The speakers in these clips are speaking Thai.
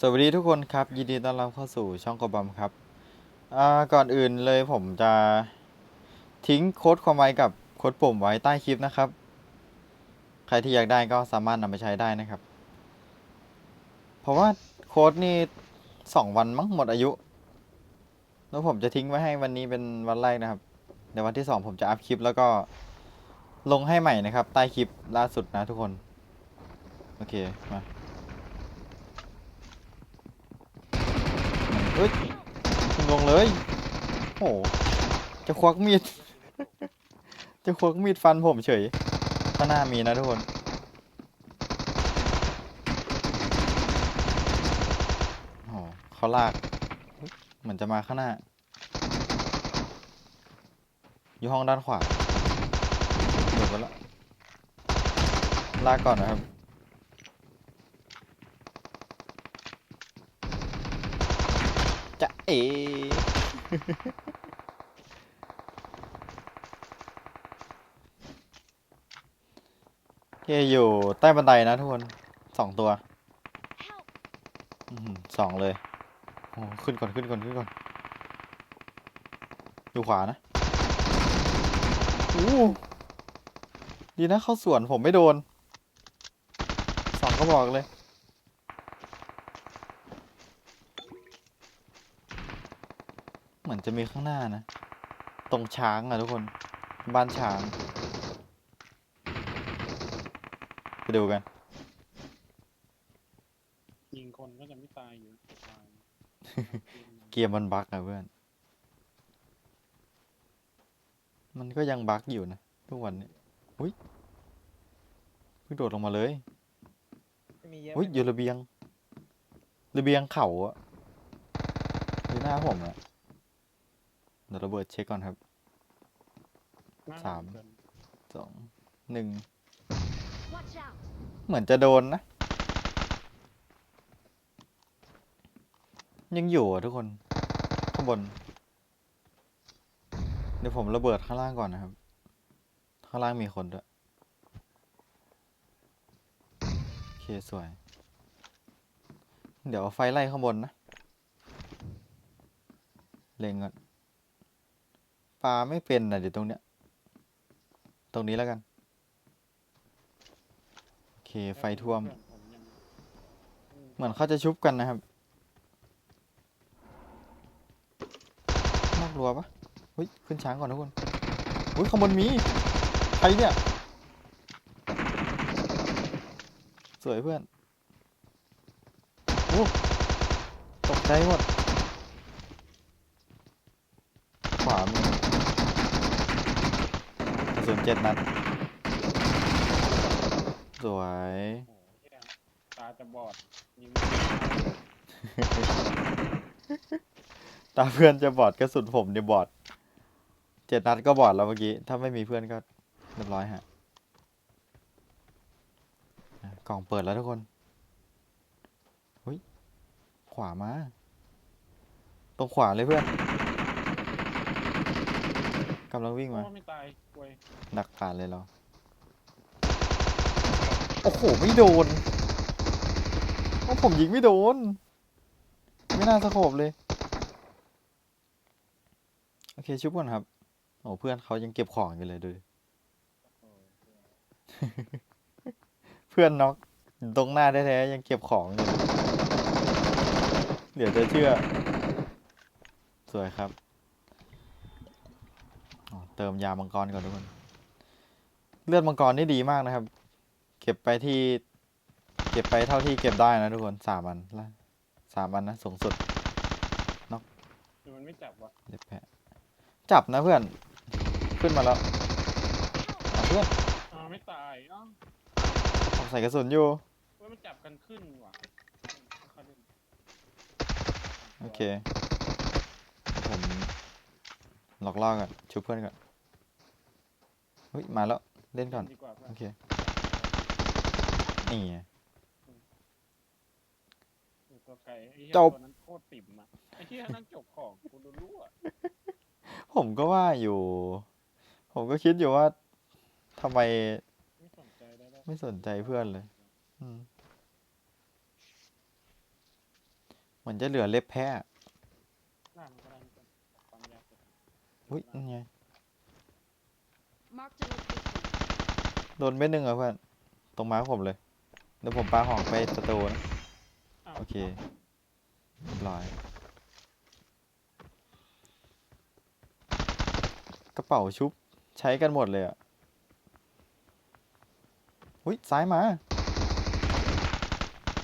สวัสดีทุกคนครับ ยินดีต้อนรับเข้าสู่ช่องกบัมครับก่อนอื่นเลยผมจะทิ้งโค้ดความไวกับโค้ดปุ่มไว้ใต้คลิปนะครับ ใครที่อยากได้ก็สามารถนำไปใช้ได้นะครับ เพราะว่าโค้ดนี่สองวันมั้งหมดอายุ แล้วผมจะทิ้งไว้ให้วันนี้เป็นวันแรกนะครับเดี๋ยววันที่สองผมจะอัพคลิปแล้วก็ลงให้ใหม่นะครับ ใต้คลิปล่าสุดนะทุกคน โอเค มา เฮ้ยงลงเลย โอ้โหจะควักมีด จะควักมีดฟันผมเฉยข้างหน้ามีนะทุกคน โอ้โหเขาลาก เหมือนจะมาข้างหน้า อยู่ห้องด้านขวาเดี๋ยวไปแล้วลากก่อนนะครับ จะเอเยอยู่ใต้บันไดนะทุกคนสองตัวสองเลยโอ้ขึ้นก่อนขึ้นก่อนขึ้นก่อน อยู่ขวานะอู้ดีนะเข้าสวนผมไม่โดน สองก็บอกเลย เหมือน จะมีข้างหน้านะ ตรงช้างอะทุกคน บ้านช้าง ไปดูกัน ยิงคนก็จะไม่ตายอยู่ตายเกียร์มันบั๊กอะเพื่อน มันก็ยังบั๊กอยู่นะทุกวันนี้อุ้ยเพิ่งโดดลงมาเลยมีเยอะอุ้ยไหมอยู่ระเบียง ระเบียงเขาอะอยู่หน้าผมอะ เดี๋ยวระเบิดเช็คก่อนครับหน้สามเกินสอง หนึ่ง Watch out! เหมือนจะโดนนะ ยังอยู่อะทุกคน ข้างบน เดี๋ยวผมระเบิดข้างล่างก่อนนะครับ ข้างล่างมีคนด้วย โอเค สวย เดี๋ยวเอาไฟไล่ข้างบนนะ เล็งก่อน ปลาไม่เป็นนะเดี๋ยวตรงเนี้ย ตรงนี้แล้วกัน โอเค ไฟท่วม เหมือนเขาจะชุบกันนะครับนอกรัวปะเฮ้ย ขึ้นช้างก่อนทุกคนเฮ้ยข้างบนมี ใครเนี่ย สวยเพื่อน โอ้ ตกใจหมด ขวามีกระ สุนเจ็ดนัด สวย โอ้โหเหี้ยตาจะบอดยิงตาเพื่อนจะบอดกระสุนผมเนี่ยบอดเจ็ดนัดก็บอดแล้วเมื่อกี้ ถ้าไม่มีเพื่อนก็เรียบร้อยฮะอะกล่องเปิดแล้วทุกคนเฮ้ยขวามา ตรงขวาเลยเพื่อน กำลังวิ่งโอ้มาไม่ตายกล้วยดักผ่านเลยเราโอ้โห ไม่โดนโอ้ผมยิงไม่โดน ไม่น่าสะโขบเลย โอเคชุบก่อนครับ โอ้เพื่อนเขายังเก็บของอยู่เลยดูดิโอ้โหเพื่อนน็อกอยู่ตรงหน้าแท้ๆยังเก็บของอยู่เลยเดี๋ยวจะเชื่อ สวยครับอ๋อ เติมยามังกรก่อนทุกคน เลือดมังกรนี่ดีมากนะครับ เก็บไปที่ เก็บไปเท่าที่เก็บได้นะทุกคนสามอันละสามอันนะสูงสุดคือมันไม่จับวะเด็ดแพะจับนะเพื่อน ขึ้นมาแล้วเอาเพื่อนอ้าวไม่ตายอ้าวผมใส่กระสุนอยู่เว้ยมันจับกันขึ้นว่ะไม่ค่อยเล่นโอเค ผม หลอกล่อก่อนชุบเพื่อนก่อนเฮ้ยมาแล้วเล่นก่อนดีกว่าเพื่อโอนเคนี่ไง อยู่ตัวไกลไอ้เหี้ยจบ ตัวนั้นโคตรติ่มอะไอ้เหี้ยนั่นจบของกูโดนรั่วผมก็ว่าอยู่ ผมก็คิดอยู่ว่าทำไม ไม่สนใจได้แล้วไม่สนใจเพื่อนเลย อืมเหมือนจะเหลือเล็บแพะล่างก็ อุ้ยนั่นไง Marked a location. โดนเม็ดหนึ่งอะเพื่อนตรงม้าผมเลย เดี๋ยวผมปาหองไปสตูนะอ้าวโอเคเรียบร้อย กระเป๋าชุบใช้กันหมดเลยอะ อุ้ยซ้ายมา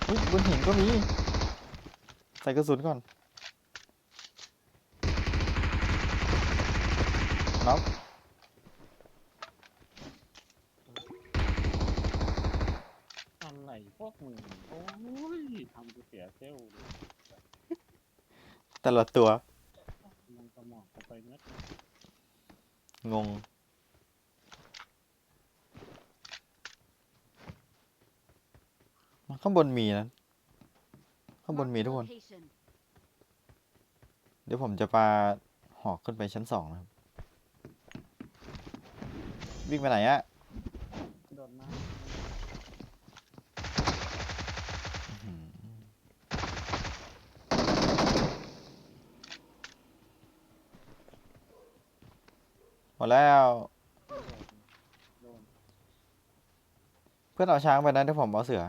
อุ้ยบนหินก็มี ใส่กระสุนก่อนน็อก อะไรพวกมึงโอ้ยทำกูเสียเซลล์เลย แต่ละตัว มันสมองเข้าไปเนื้องงข้างบนมีนะ ข้างบนมีทุกคน เดี๋ยวผมจะปาหอกขึ้นไปชั้นสองนะครับ วิ่งไปไหนอะ โดนมา อื้อหือห มดแล้วโดนโดนเพื่อนเอาช้างไปนะเดี๋ยวผมเอาเสือ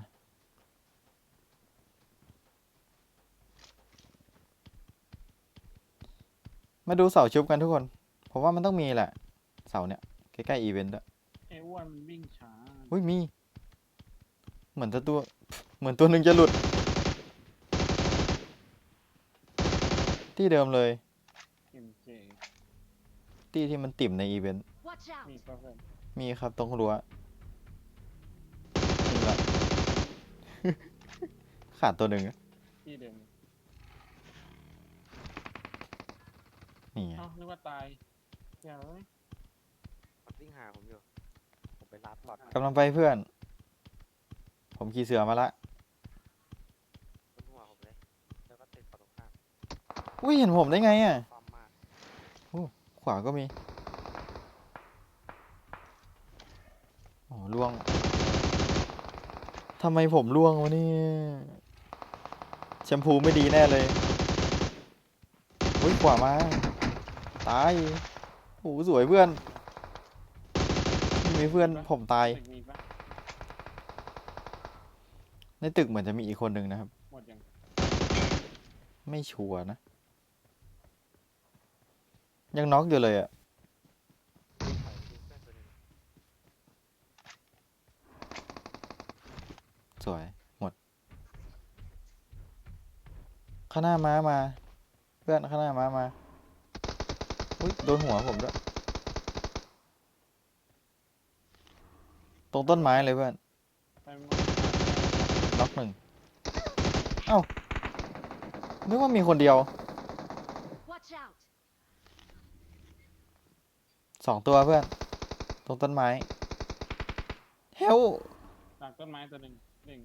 มาดูเสาชุบกันทุกคน ผมว่ามันต้องมีแหละ เสาเนี่ย ใกล้ๆอีเวนต์ด้วยไอ้อ้วนมันวิ่งช้าอุ้ยมี เหมือนจะตัว เหมือนตัวหนึ่งจะหลุด ที่เดิมเลยเอ็มเจ ที่ที่มันติ่มในอีเวนต์ Watch out. มีก็เพื่อนมีครับตรงรั้วนี่ละ ขาดตัวหนึ่งอะที่เดิมนี่ไงเอ้านึกว่าตายเดี๋ยวเอ้ยมันวิ่งหาผมอยู่ ผมไปรับก่อนกำลังไปเพื่อน ผมขี่เสือมาละ บนหัวผมเลย แล้วก็ติดฝั่งตรงข้ามอุ้ยเห็นผมได้ไงอะความมาก ขวาก็มีโอ้ล่วง ทำไมผมล่วงวะเนี่ยแชมพูไม่ดีแน่เลยอุ้ยขวามา ตายโอ้สวยเพื่อน มีเพื่อนผมตาย ในตึกเหมือนจะมีอีกคนหนึ่งนะครับ ไม่ชัวร์นะ ยังน็อกอยู่เลยอะวิ่งถอยดูเพื่อนตัวหนึงสวย หมด ข้างหน้าม้ามา เพื่อนข้างหน้าม้ามา อุ้ยโดนหัวผมด้วย ตรงต้นไม้เลยเพื่อน น็อกหนึ่ง เอ้านึกว่ามีคนเดียว Watch out. สองตัวเพื่อน ตรงต้นไม้ เฮลหลังต้นไม้ตัวหนึ่งหนึ่ง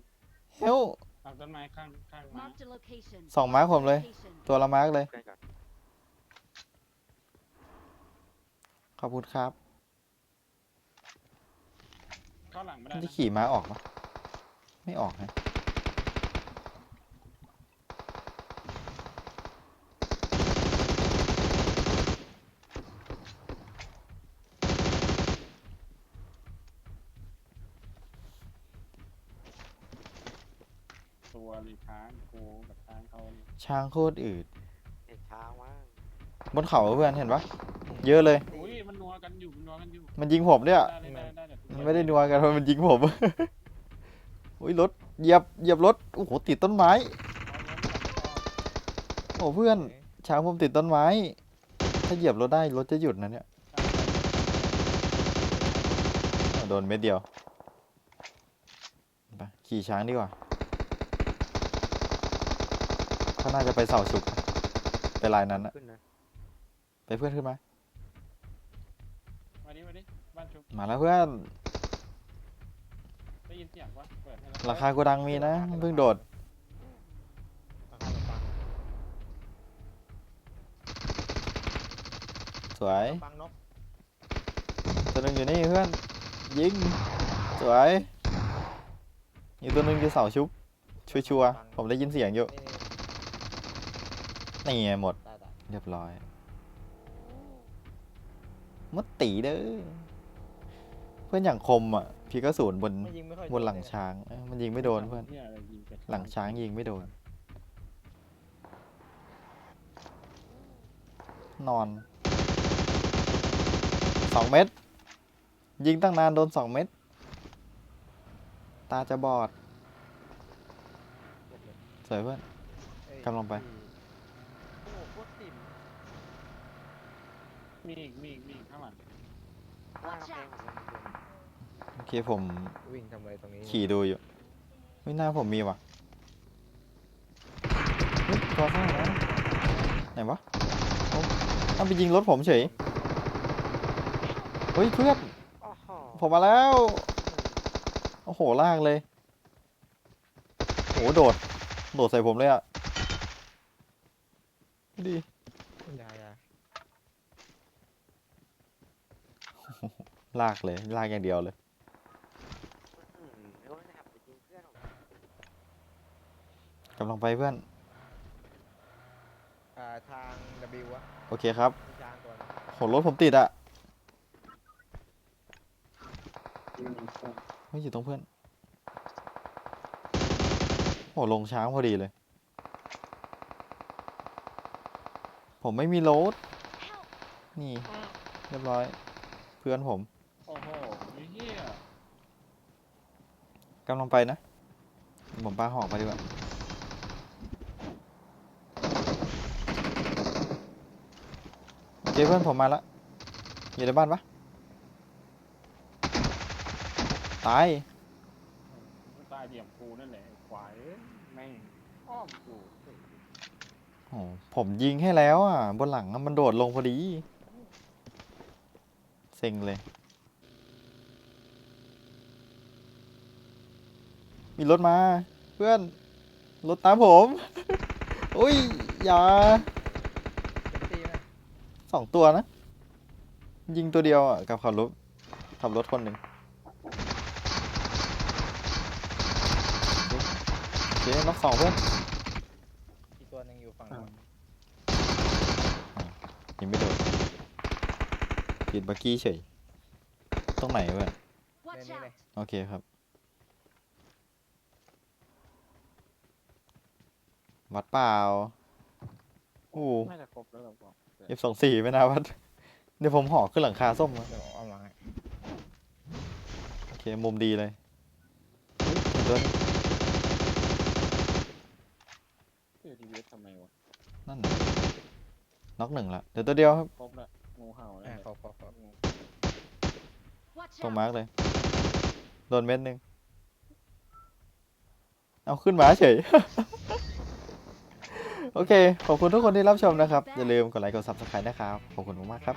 เฮลหลังต้นไม้ข้างข้างไม้ Marked a location. สองมาร์คผมเลย Location. ตัวละมาร์กเลย เพื่อนก่อนขอบคุณครับเข้าหลังไม่ได้มันจะนะขี่ม้าออกปะไม่ออกนะ ตัวรีค้างกูกับค้างเขาเนี่ยช้างโคตรอืดเห็นช้างว่างบนเขาเพื่อนเห็นปะเยอะเลย อุ้ยมันนัวกันอยู่มันนัวกันอยู่มันยิงผมเนี่ยได้ได้ได้ได้เดี๋ยวมันไม่ได้นัวกันเพราะมันยิงผม อุ้ยรถเหยียบเหยียบรถโอ้โหติดต้นไม้โอ้เพื่อนช้างผมติดต้นไม้ ถ้าเหยียบรถได้รถจะหยุดนะเนี่ยอ้าวโดนเม็ดเดียวไปขี่ช้างดีกว่า เขาน่าจะไปเสาสุกไปลายนั้นอะขึ้นนะไปเพื่อนขึ้นมา มาดิมาดิบ้านชุบมาแล้วเพื่อน ได้ยินเสียงปะเปิดให้แล้วราคาโกดังมีนะเพิ่งโดดฟังฟังฟังสวยฟังนกตัวหนึ่งอยู่นี่เพื่อน ยิง สวยอีกตัวหนึ่งอยู่เสาชุบชัวร์ๆผมได้ยินเสียงอยู่ นี่ นี่ไงหมด ได้ได้เรียบร้อยมดตีเด้อเพื่อนอย่างคมอะ พี่ก็ศูนย์บนไม่ยิงไม่ค่อยบนหลังโดเลยะช้างเอ้ยมันยิงไม่โดนเพื่อนเนี่ยอะไรยิงกระหลังช้างยิงไม่โดน นอนสองเม็ดยิงตั้งนานโดนสองเม็ดตาจะบอด สวยเพื่อนเอ้ยกำลังไปโอ้โหโคตรติ่ม มีอีกมีอีกมีอีกข้างหลังล่างกำแพงผมยังมีคนโอเคผมวิ่งทำอะไรตรงนี้ขี่ดูอยู่ไม่น่าผมมีว่ะเฮ้ยตัวข้างหลังไหนวะโอ้เอาไปยิงรถผมเฉยเฮ้ยเพื่อน โอ้โหผมมาแล้ว โอ้โห ลากเลย โอ้โห โดด โดดใส่ผมเลยอะดูดิ ยายา ลากเลย ลากอย่างเดียวเลยอืมไม่ว่าจะขับไปยิงเพื่อนผมกำลังไปเพื่อน อ่าทาง W อะโอเคครับมีจางตัวหนึงโหรถผมติดอะยิงเพื่อนไม่อยู่ตรงเพื่อนโหลงช้างพอดีเลย ผมไม่มีรถ Help! นี่ เรียบร้อย เพื่อนผม โอ้โหไอ้เหี้ย กำลังไปนะ ผมปาหอกไปดีกว่าโอเคเพื่อนผมมาละอยู่ในบ้านปะตายตายเหลี่ยมกูนั่นแหละไอ้ควายเอ้ยแม่งอ้อมกูโอ้ผมยิงให้แล้วอะ บนหลังอะมันโดดลงพอดี เซ็งเลย มีรถมา เพื่อน รถตามผม อุ้ย อย่าเป็นตีไหมสองตัวนะ ยิงตัวเดียวอะ กับขับรถขับรถคนหนึ่งโอเคน็อกสองเพื่อนอีกตัวหนึงอยู่ฝั่งอ่านู้นยิงไม่โดนผิดบักกี้เฉยตรงไหนเพื่อน Watch นี่ out! เลยโอเคครับ วัดเปล่าโอ้น่าจะครบแล้วหรอเปล่าเอฟสองสี่ไม่น่าวัด เดี๋ยวผมห่อขึ้นหลังคาส้มนะเดี๋ยวเอาหลังให้โอเคมุมดีเลยเฮ้ยเดี๋ยวเจอทีวีทำไมวะนั่นน่ะน็อกหนึ่งละเดี๋ยวตัวเดียวครับครบละงูเห่าแล้วอ่าเนี่ยขอบขอบขอบ Watch ตรง out! มาร์กเลย โดนเม็ดหนึ่งเอาขึ้นมาเฉย โอเค ขอบคุณทุกคนที่รับชมนะครับ อย่าลืมกดไลค์กด subscribe นะครับ ขอบคุณมากๆครับ